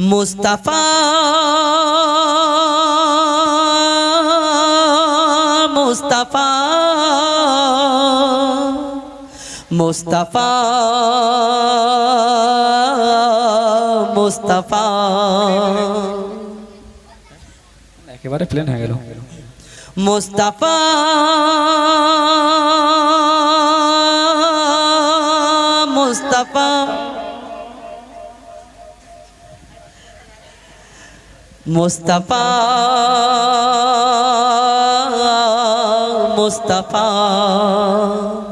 মুস্তাফা মুস্তাফা মুস্তাফা মুস্তাফা একেবারে প্লেন হয়ে গেল। মুস্তাফা মুস্তাফা মুস্তাফা মুস্তাফা।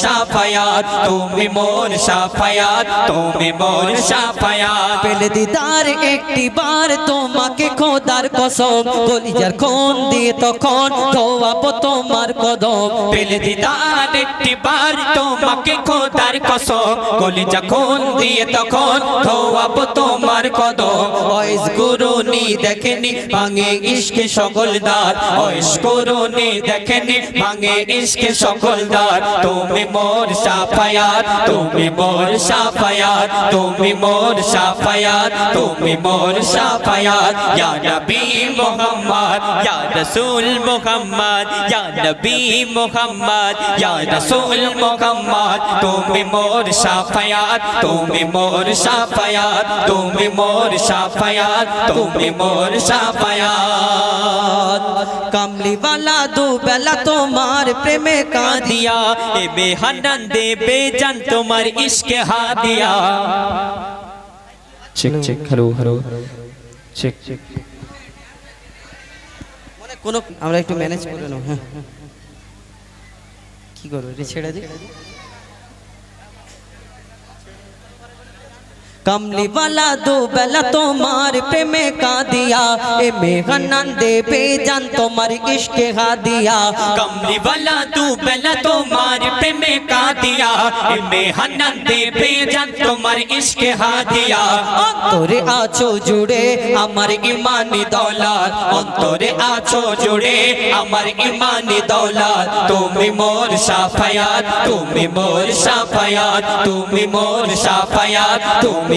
শাফায়াত তুমি মোর শাফায়াত তুমি মোর শাফায়াত পেলে দিদার একটি বার তোমাকে খোদার কসম কলিজার কোন দিয়ে তখন ধোয়াব তোমার কদম। পেলে দিদার একটি বার তোমাকে খোদার কসম কলিজা কোন দিয়ে তখন ধোয়াব তোমার কদম। ওইস গুরুনি দেখেনি ভাঙে ইশকে সকল দার ওইস গুরুনি দেখেনি ভাঙে ইশকে সকল দার তুমি মোর সাফায়াত তুমি মোর সাফায়াত তুমি মোর সাফায়াত তুমি মোর সাফায়াত ইয়া নবী মুহাম্মদ ইয়া রাসূল মুহাম্মদ ইয়া নবী মুহাম্মদ ইয়া রাসূল মুহাম্মদ তুমি মোর সাফায়াত তুমি মোর সাফায়াত তুমি মোর সাফায়াত তুমি মোর সাফায়াত কামলি वाला দু বেলা তোমার প্রেমে কাঁদিয়া এ বেহানান দেবে জান তোমার ইশকে হাদিয়া। Check check hello hello. Check check. মানে কোন আমরা একটু ম্যানেজ করে নাও হ্যাঁ। কি করব? রে ছেড়ে দিই कमली वाला दो बेला तुम्हार प्रेम का दिया ए मेघनन दे बेजान तुम्हार इश्क हा दिया कमली वाला तू पहला तुम्हार प्रेम का दिया मेहनत दे बेजान तुम्हार इश्क हा दिया অন্তরে আছো জুড়ে আমার ইমানি দৌলত অন্তরে আছো জুড়ে আমার ইমানি দৌলত তুমি মোর সাফায়াত তুমি মোর সাফায়াত তুমি মোর সাফায়াত তুমি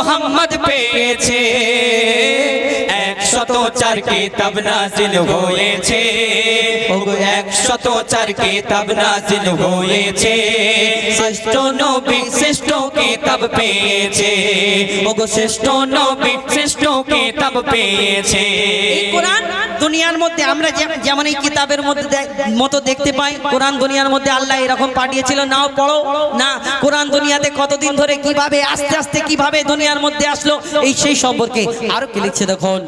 মোহাম্মদ পেয়েছে। চার কিতাব নাজিল হয়েছে। একশত চার কিতাব নাজিল হয়েছে। শ্রেষ্ঠ নবী শ্রেষ্ঠ কিতাব পেয়েছে। ওগো শ্রেষ্ঠ নবী শ্রেষ্ঠ কিতাব পেয়েছে। কোরআন দুনিয়ার মধ্যে আমরা যেমন এই কিতাবের মধ্যে মতো দেখতে পাই কোরআন দুনিয়ার মধ্যে আল্লাহ এরকম পাঠিয়েছিল নাও পড়ো। না কোরআন দুনিয়াতে কতদিন ধরে কীভাবে আস্তে আস্তে কীভাবে দুনিয়ার মধ্যে আসলো এই সেই সম্পর্কে আরও কি লিখছে দেখুন?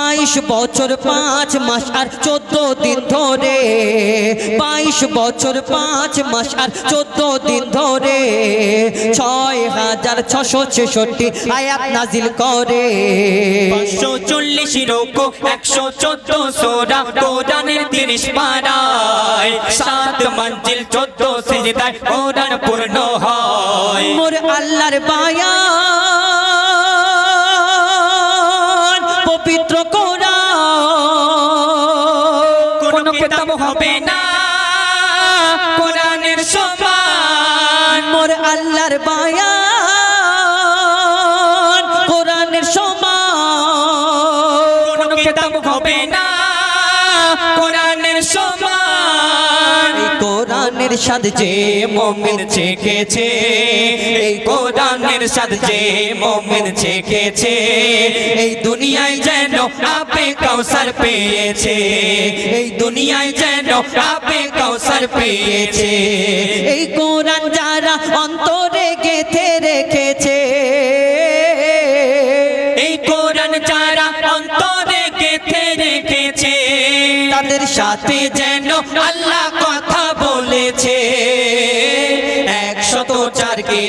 বাইশ বছর পাঁচ মাস আর চোদ্দ দিন ধরে বাইশ বছর পাঁচ মাস আর চোদ্দ দিন ধরে ছয় হাজার ছশো ছেষট্টি আয়াত নাজিল করে। পাঁচশো চল্লিশ রোকো একশো চোদ্দ সোরা কোরআনের তিরিশ পাড়ায় সাত মঞ্জিল চোদ্দ সিজদায় কোরআন পূর্ণ হয়। মোর আল্লাহর বায়ান কোরআনের সাদ যে মোমিন ছেকেছে এই কোরআনের সাদ যে মোমিন ছেকেছে এই দুনিয়ায় যেন আপে কৌসর পেয়েছে, এই দুনিয়ায় যেন আপে কৌসর পেয়েছে, এই কোরআন যারা অন্তরে গেথে রেখেছে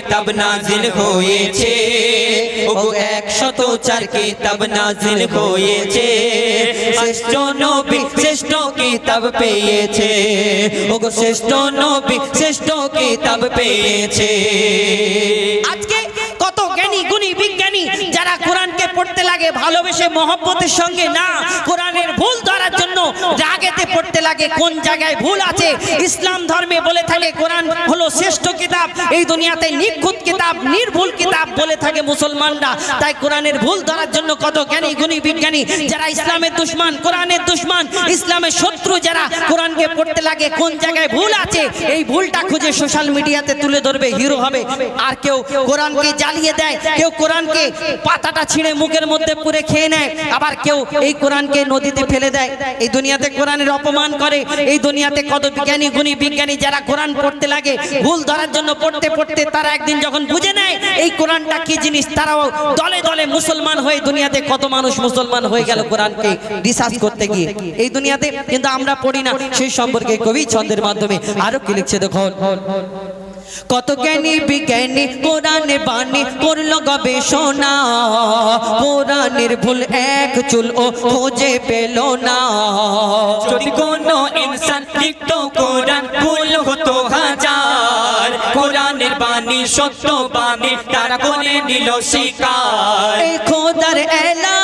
কিতাব নাজিল হয়েছে। ও একশত চার কিতাব নাজিল হয়েছে। শ্রেষ্ঠ নবী শ্রেষ্ঠ কিতাব পেয়েছে। ও শ্রেষ্ঠ নবী শ্রেষ্ঠ কিতাব পেয়েছে। আজকে কত জ্ঞানী, গুণী, বিজ্ঞানী কোরআনকে পড়তে লাগে, ভালোবেসে মহব্বতের সঙ্গে না, কোরআনের ভুল ধরার জন্য রাগেতে পড়তে লাগে, কোন জায়গায় ভুল আছে? ইসলাম ধর্মে বলে থাকে, কোরআন হলো শ্রেষ্ঠ কিতাব, এই দুনিয়াতে নিখুঁত কিতাব, নির্ভুল কিতাব বলে থাকে মুসলমানরা। তাই কোরআনের ভুল ধরার জন্য কত জ্ঞানী, গুণী, বিজ্ঞানী, যারা ইসলামের দুশ্মন, কোরআনের দুশ্মন, ইসলামের শত্রু যারা কোরআনকে পড়তে লাগে, কোন জায়গায় ভুল আছে? এই ভুলটা খুঁজে সোশ্যাল মিডিয়াতে তুলে ধরবে, হিরো হবে। আর কেউ কোরআনকে জ্বালিয়ে দেয়, কেউ কোরআনকে পাতাটা ছিঁড়ে মুখের মধ্যে পুরে খেয়ে নেয়। আবার কেউ এই কোরআনকে নদীতে ফেলে দেয়। এই দুনিয়াতে কোরআনের অপমান করে। এই দুনিয়াতে কত বিজ্ঞানী, গুণী বিজ্ঞানী যারা কোরআন পড়তে লাগে, ভুল ধরার জন্য পড়তে পড়তে তারা একদিন যখন বুঝে নেয় এই কোরআনটা কি জিনিস, তারাও দলে দলে মুসলমান হয়ে দুনিয়াতে কত মানুষ মুসলমান হয়ে গেল কোরআনকে রিসার্চ করতে গিয়ে। এই দুনিয়াতে কিন্তু আমরা পড়ি না। সেই সম্পর্কে কবি ছন্দের মাধ্যমে আরও কি লিখছে দেখুন? কত জ্ঞানী বিজ্ঞানী কোরআনে বাণী করল গবেষণা। কোরআনের ভুল এক চুল ও খোঁজে পেল না। যদি কোনো ইনসান লিখতো কোরআন ভুল হতো হাজার। কোরআনের বাণী সত্য বাণী তারা করে নিল শিকার? খোদার এলান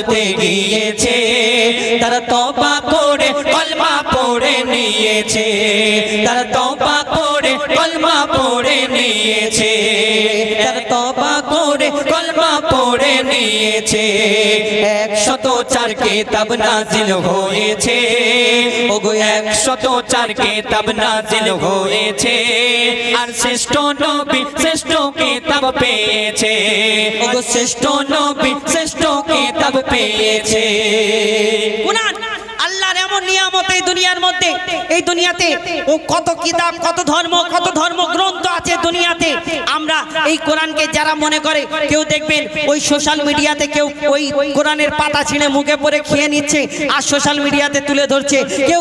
খুঁজতে গিয়েছে, তারা তবা করে কলমা পড়ে নিয়েছে, তারা তবা করে কলমা পড়ে নিয়েছে, তারা তবা করে কলমা পড়ে নিয়েছে, একশত চার কেতাব নাজিল হয়েছে। ওগো, একশত চার কেতাব নাজিল হয়েছে। আর শ্রেষ্ঠ নবী শ্রেষ্ঠ কেতাব পেয়েছে। ওগো, শ্রেষ্ঠ নবী শ্রেষ্ঠ কেতাব পেয়েছে। কোরআন সোশ্যাল মিডিয়াতে কেউ কোরআনের পাতা ছিঁড়ে মুখে পরে খেয়ে নিচ্ছে আর সোশ্যাল মিডিয়াতে তুলে ধরছে। কেউ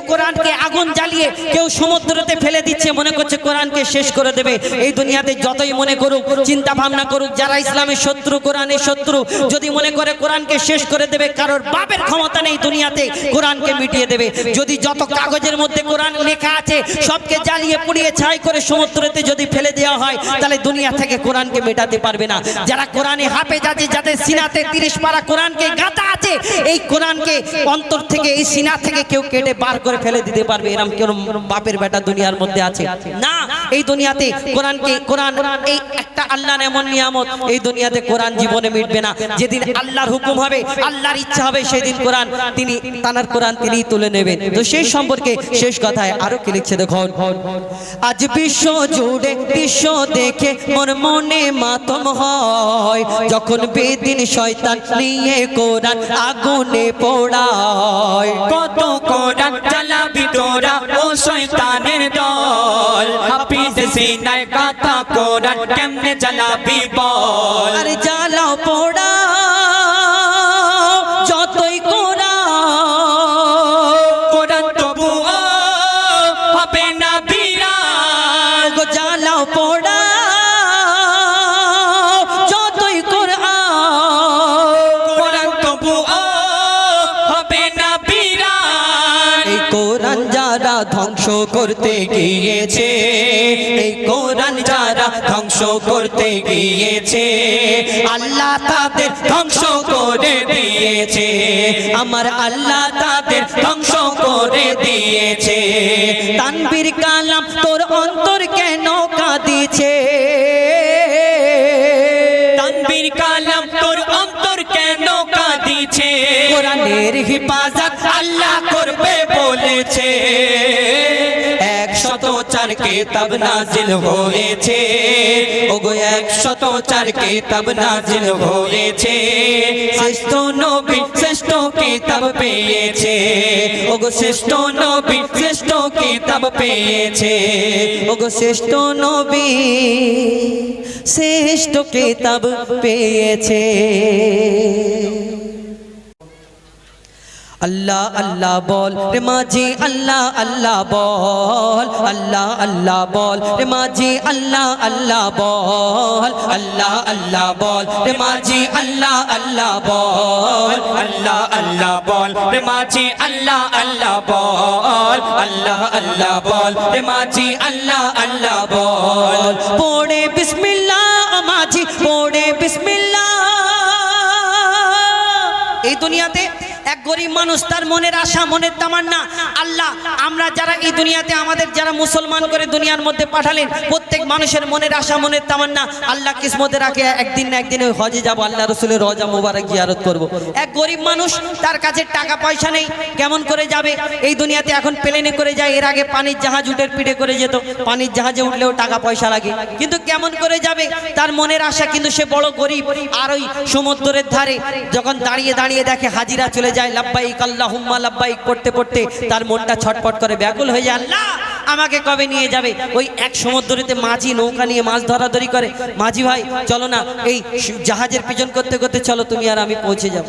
আগুন জ্বালিয়ে কেউ সমুদ্রতে ফেলে দিচ্ছে, মনে করছে কোরআনকে শেষ করে দেবে। এই দুনিয়াতে যতই মনে করুক চিন্তা ভাবনা করুক, যারা ইসলামের শত্রু, কোরআনের শত্রু, যদি মনে করে কোরআনকে শেষ করে দেবে, কারোর বাপের ক্ষমতা নেই দুনিয়াতে, কোরআনকে মিটিয়ে দেবে। যদি যত কাগজের মধ্যে কোরআন লেখা আছে, সবকে জ্বালিয়ে পুড়িয়ে ছাই করে সমুদ্রতে যদি ফেলে দেওয়া হয়, তাহলে দুনিয়া থেকে কোরআনকে মেটাতে পারবে না। যারা কোরআনে হাফেজ আছে, যাদের সিনাতে তিরিশ পারা কোরআনকে গাঁথা আছে, এই কোরআনকে অন্তর থেকে, এই সিনা থেকে কেউ কেটে বার করে ফেলে দিতে পারবে। এরম কেউ বাপের বেটা দুনিয়ার মধ্যে আছে? না, এই দুনিয়াতে কোরআনকে, কোরআন এই একটা আল্লাহর এমন নিয়ামত। এই দুনিয়াতে কোরআন জীবনে মিটবে না। যেদিন আল্লাহর হুকুম হবে, আল্লাহর ইচ্ছা হবে সেই দিন কোরআন তিনি তানার কোরআন তিনি তুলে নেবেন। তো সেই সম্পর্কে শেষ কথায় আরও কি লিখছে দেখুন? আজ বিশ্ব জুড়ে বিশ্ব দেখে মোর মনে মাতম হয়। যখন বেদিন শয়তান নিয়ে কোরআন আগুনে পোড়ায়। কত কোরআন চালাবি তোরা? ও শয়তানের দল হাফিজ সিনায় কাতা কোরআন কেমনে চালাবি বল আরে গিয়েছে। এই কোরআন যারা ধ্বংস করতে গিয়েছে, আল্লাহ তাদের ধ্বংস করে দিয়েছে। আমার আল্লাহ তাদের ধ্বংস করে দিয়েছে। তানবীর কালাম তোর অন্তর কেন কাঁদিছে? তানবীর কালাম তোর অন্তর কেন কাঁদিছে? কোরআনের হিফাজত আল্লাহ কেতাব নাজিল হয়েছে। ওগো, একশত চার কেতাব নাজিল হয়েছে। শ্রেষ্ঠ নবী শ্রেষ্ঠ কিতাব পেয়েছে। ওগো, শ্রেষ্ঠ নবী শ্রেষ্ঠ কিতাব পেয়েছে। ওগো, শ্রেষ্ঠ নবী শ্রেষ্ঠ কিতাব পেয়েছে। আল্লাহ আল্লাহ বল রে মাঝি আল্লাহ আল্লাহ বল আল্লাহ আল্লাহ বল রে মাঝি আল্লাহ আল্লাহ বল আল্লাহ আল্লাহ বল রে মাঝি আল্লাহ আল্লাহ বল আল্লাহ আল্লাহ বল রে মাঝি আল্লাহ আল্লাহ বল আল্লাহ আল্লাহ বল রে মাঝি আল্লাহ আল্লাহ বল পড়ে বিসমিল্লাহ মাঝি পড়ে বিসমিল্লাহ এই দুনিয়াতে গরিব মানুষ, তার মনের আশা, মনের তামান্না। আল্লাহ, আমরা যারা এই দুনিয়াতে, আমাদের যারা মুসলমান করে দুনিয়ার মধ্যে পাঠালেন, প্রত্যেক মানুষের মনের আশা, মনের তামান্না, আল্লাহ কিসমতে রাখে, একদিন না একদিন ওই হজে যাব, আল্লাহ রসুলের রজা মোবারক জিয়ারত করব। এক গরিব মানুষ, তার কাছে টাকা পয়সা নেই, কেমন করে যাবে? এই দুনিয়াতে এখন প্লেনে করে যায়, এর আগে পানির জাহাজ উঠের পিঠে করে যেত, পানির জাহাজে উঠলেও টাকা পয়সা লাগে। কিন্তু কেমন করে যাবে? তার মনের আশা, কিন্তু সে বড় গরিব। আর ওই সমুদ্রের ধারে, যখন দাঁড়িয়ে দাঁড়িয়ে দেখে হাজিরা চলে যায় লাব্বাইক আল্লাহ হুম্মা লাব্বাইক পড়তে পড়তে তার মনটা ছটপট করে, ব্যাকুল হয়ে যায়, আল্লাহ আমাকে কবে নিয়ে যাবে? ওই এক সমুদ্রেতে মাঝি নৌকা নিয়ে মাছ ধরাধরি করে। মাঝি ভাই, চলো না, এই জাহাজের পিছন করতে করতে চলো, তুমি আর আমি পৌঁছে যাব।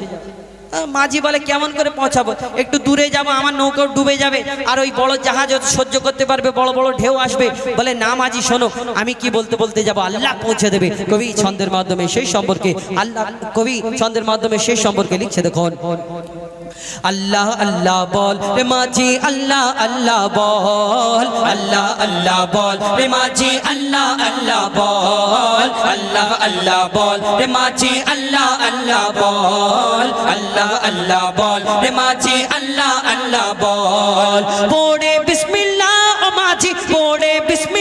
মাঝি বলে, কেমন করে পৌঁছাবো? একটু দূরে যাব, আমার নৌকা ডুবে যাবে। আর ওই বড় জাহাজ সহ্য করতে পারবে, বড় বড় ঢেউ আসবে। বলে, না মাঝি, শোনো, আমি কি বলতে বলতে যাব? আল্লাহ পৌঁছে দেবে। কবি ছন্দের মাধ্যমে সেই সম্পর্কে, আল্লাহ, কবি ছন্দের মাধ্যমে সেই সম্পর্কে লিখছে দেখুন। আল্লাহ আল্লাহ বল। রে মাঝি, আল্লাহ আল্লাহ বল। আল্লাহ আল্লাহ বল। রে মাঝি, আল্লাহ আল্লাহ বল। আল্লাহ আল্লাহ বল। রে মাঝি, আল্লাহ আল্লাহ বল। আল্লাহ আল্লাহ বল। রে মাঝি, আল্লাহ আল্লাহ বল। পড়ে বিসমিল্লাহ মাঝি, পড়ে বিসমিল্লাহ।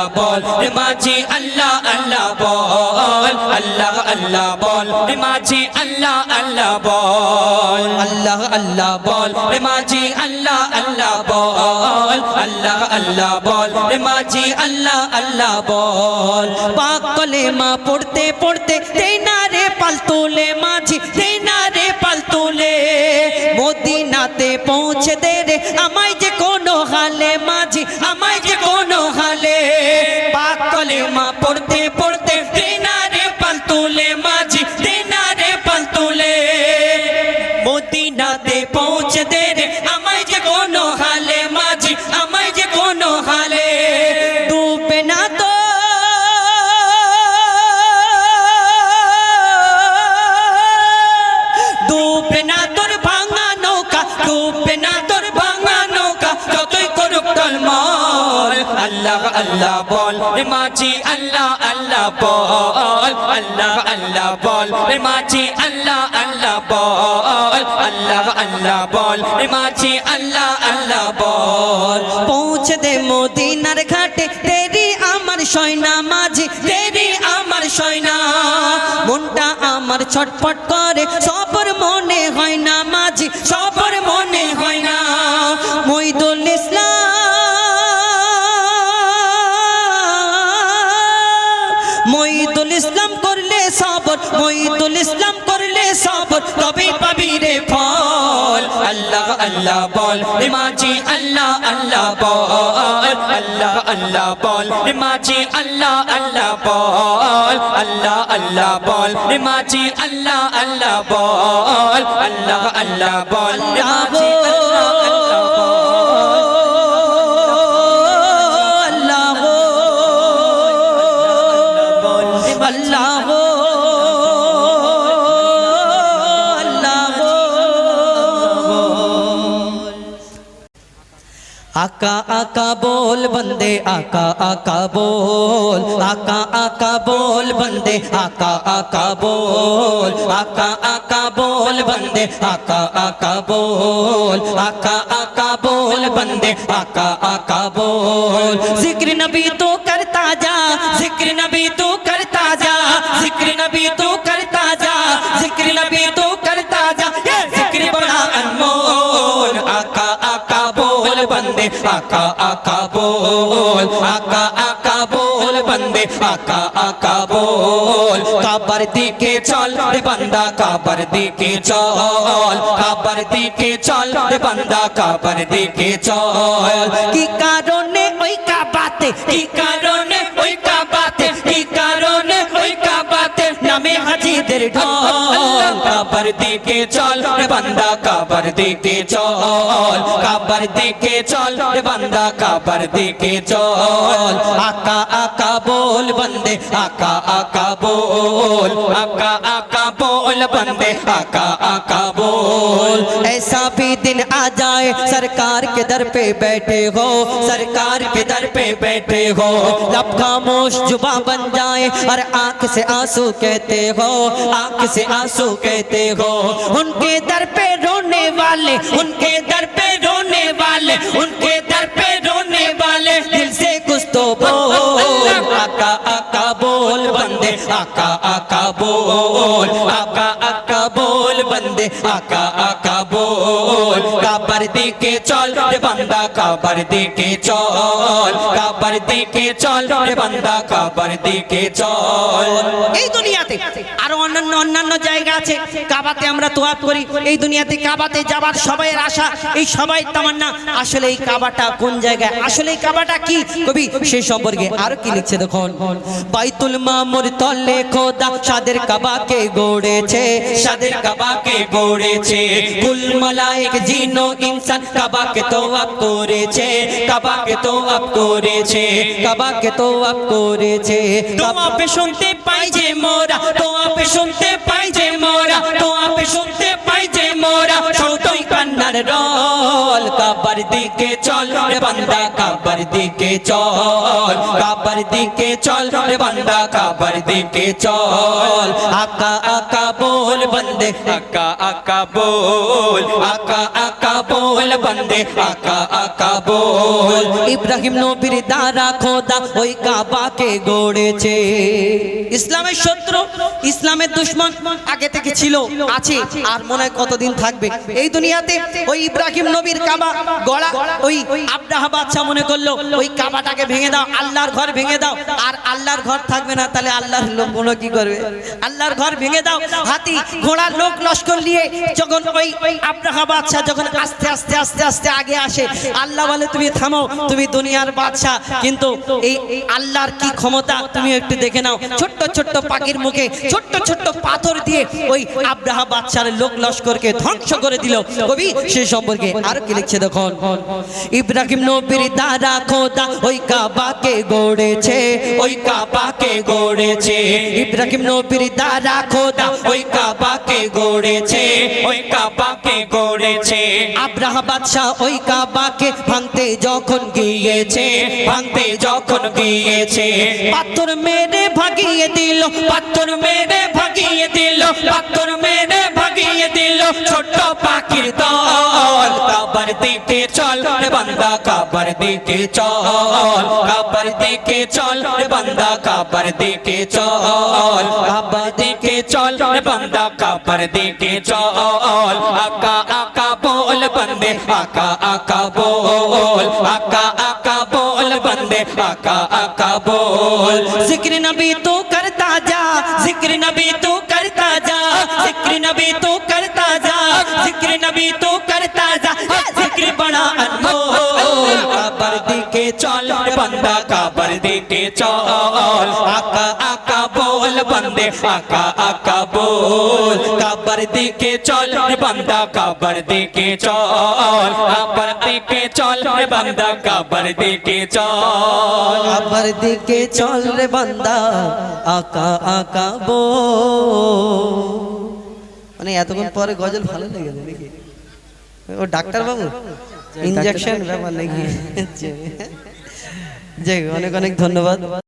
আল্লাহ বল মাঝি আল্লাহ আল্লাহ বল, আল্লাহ আল্লাহ বল মাঝি আল্লাহ আল্লাহ বল, আল্লাহ আল্লাহ বল মাঝি আল্লাহ আল্লাহ বল, আল্লাহ আল্লাহ বল মাঝি আল্লাহ আল্লাহ বল। পাক কলেমা পড়তে পড়তে, দেই না রে আল্লাহ বল মাঝি আল্লাহ আল্লাহ বল, আল্লাহ আল্লাহ বল মাঝি আল্লাহ আল্লাহ বল, আল্লাহ আল্লাহ বল মাঝি আল্লাহ আল্লাহ বল। পৌঁছে দে মদিনার ঘাটে, তেরি আমার সয়না মাঝি, তেরি আমার সয়না। মনটা আমার ছটফট করে, সবর মনে আল্লাহ বল মাঝি আল্লাহ আল্লাহ বল আল্লাহ আল্লাহ বল মাঝি আল্লাহ আল্লাহ বল আল্লাহ আল্লাহ বল মাঝি আল্লাহ আল্লাহ বল আল্লাহ আল্লাহ বল আল্লাহ আল্লাহ আল্লাহ आका आका बोल बंदे, आका आका बोल। आका आका बोल बंदे, आका आका बोल। आका आका बोल बंदे, आका आका बोल। आका आका बोल बंदे, आका आका बोल। ज़िक्र नबी तू करता जा, ज़िक्र नबी तू कर बंदे, आका आका बोल, आका आका बोल, बंदे, आका आका बोल। काबर दिखे चल रे बंदा, काबर दिखे चल। काबर दिखे चल रे बंदा, काबर दिखे चल। की कारणे ओई का बाते, की कारणे ओई का बाते, की इधर ढोल, काबर देखे चल, रे बंदा काबर देखे चल, काबर देखे चल, रे बंदा काबर देखे चल। आका आका बोल बंदे, आका आका बोल, आका आका बोल बंदे, आका आका पे बैठे हो, सरकार के दर पे बैठे हो? लब खामोश जुबा बन जाए, और आँख से आँसू कहते हो, आँख से आँसू कहते हो। उनके दर पे रोने वाले, उनके दर पे रोने वाले, उनके दर पे रोने वाले, दिल से कुछ तो बोल। आका आका बोल बंदे, आका आका बोल, आका आका बोल। বল বন্দে, আকা আকা বল। কাবার দিকে চল রে বান্দা, কাবার দিকে চল। কাবার দিকে চল রে বান্দা, কাবার দিকে চল। এই দুনিয়াতে আর অন্যান্য অন্যান্য জায়গা আছে। কাবাতে আমরা তোয়াব করি। এই দুনিয়াতে কাবাতে যাবার সবাই আশা, এই সবাই তামান্না। আসলে এই কাবাটা কোন জায়গায়? আসলে এই কাবাটা কি? কবি সেই সম্পর্কে আর কি লিখছে দেখুন। বাইতুল মামুর তলে খোদা, সাদের কাবাকে গড়েছে। সাদের কাবা কাবাকে পড়েছে। কুল মালায়েক, জিনো ইনসান, কাবাকে তওয়াব করেছে। কাবাকে তওয়াব করেছে। কাবাকে তওয়াব করেছে। তোয়াবে শুনতে পাই যে মোরা, তোয়াবে শুনতে পাই যে মোরা, তোয়াবে শুনতে দিকে চল রে বান্দা কাবার দিকে চল। কাবার দিকে চল রে বান্দা কাবার দিকে চল। আকা আকা বল বন্দে, আকা আকা বল। আকা আকা বল বন্দে, আকা আকা বল। ইব্রাহিম নবীর দ্বারা খোদা ওই কাবাকে গড়েছে। ইসলামের শত্রু, ইসলামের দুশ্মন আগে থেকে ছিল, আছে, আর মনে হয় কতদিন থাকবে? এই দুনিয়াতে ওই ইব্রাহিম নবীর কাবা ওই কাবাটাকে ভেঙে দাও, আল্লাহর ঘর ভেঙে দাও, আর আল্লাহর ঘর থাকবে না আস্তে আস্তে আস্তে আস্তে আগে আসে, আল্লাহ বলে, তুমি থামো, তুমি দুনিয়ার বাদশাহ, কিন্তু এই আল্লাহর কি ক্ষমতা তুমি একটু দেখে নাও। ছোট্ট ছোট্ট পাখির মুখে, ছোট্ট ছোট্ট পাথর দিয়ে ওই আব্রাহা বাচ্চার লোক লস্করকে ধ্বংস করে দিল। কবি, সে সম্পর্কে আর কি লিখছে দেখুন? ইব্রাহিম নবীর দ্বারা খোদা ওই কাবাকে গড়েছে, ওই কাবাকে গড়েছে। ইব্রাহিম নবীর দ্বারা খোদা ওই কাবাকে গড়েছে, ওই কাবাকে গড়েছে। আব্রাহা বাদশাহ ওই কাবাকে ভাঙতে যখন গিয়েছে, ভাঙতে যখন গিয়েছে। পাথর মেরে ভাগিয়ে দিল, পাথর মেরে ভাগিয়ে দিল, পাথর মেরে ভাগিয়ে দিল ছোট্ট পাখির দল কাবার দিকে চল রে বান্দা কাবার দিকে চল কাবার দিকে চল রে বান্দা কাবার দিকে চল কাবার দিকে চল রে বান্দা কাবার দিকে চল আকা আকা बोल बंदे आका आका बोल आका आका बोल बंदे आका आका बोल जिक्र नबी तू करता जा जिक्र नबी तू करता जा जिक्र नबी तू करता जा, ज़िक्र नबी तू करता जा। ज़िक्र बड़ा अनमोल, काबरदी के चौल बंदा, काबरदी के चौल। आका आका बोल बंदे, आका आका बोल। काबरदी के चौल बंदा, काबरदी के चौल। काबरदी के चौल बंदा, काबरदी के चौल। काबरदी के चौल बंदा, आका आका बोल। মানে এতক্ষণ পরে গজল ভালো লেগে নাকি? ও ডাক্তার বাবু? ইঞ্জেকশন ব্যাপার নাকি? যাই হোক, অনেক অনেক ধন্যবাদ।